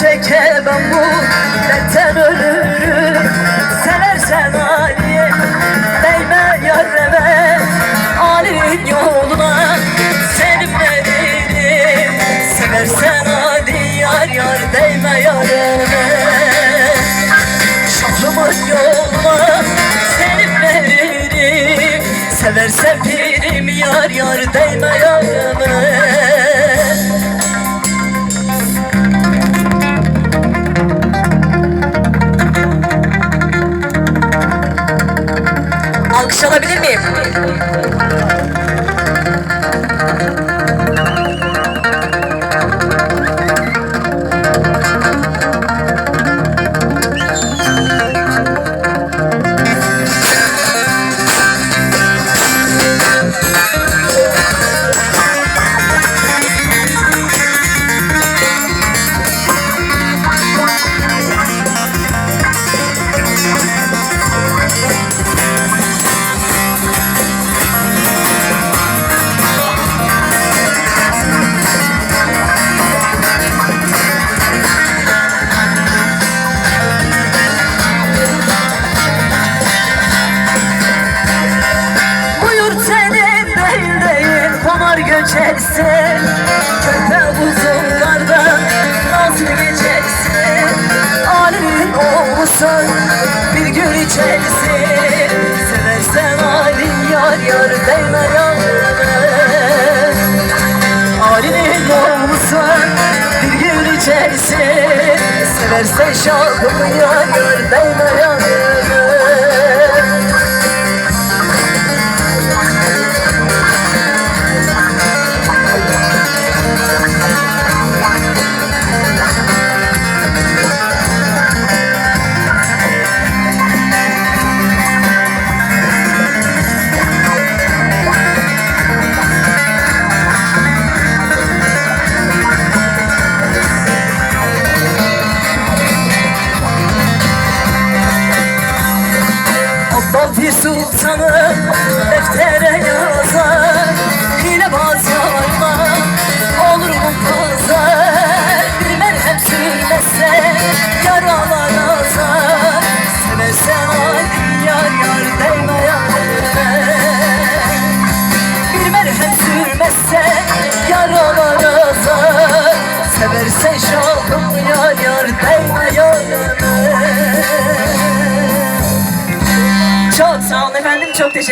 çeke ben bu dertten ölürüm. Seversen Ali değme yareme. Ali'nin yoluna seninle değilim Seversen Ali yar yar değme yareme. Şahlımın yoluna seninle değilim Seversen pirim yar yar değme chama Billy Memo. Konar göçersin Köpe uzunlarda Nasıl geçersin Ali'nin oğlusun Bir gün içersin Seversen Ali yar yar değme yanına Ali'nin oğlusun Bir gün içersin Seversen şahım yar yar değme yanına Bir sultanı deftere yazar. Hilebaz yarma chote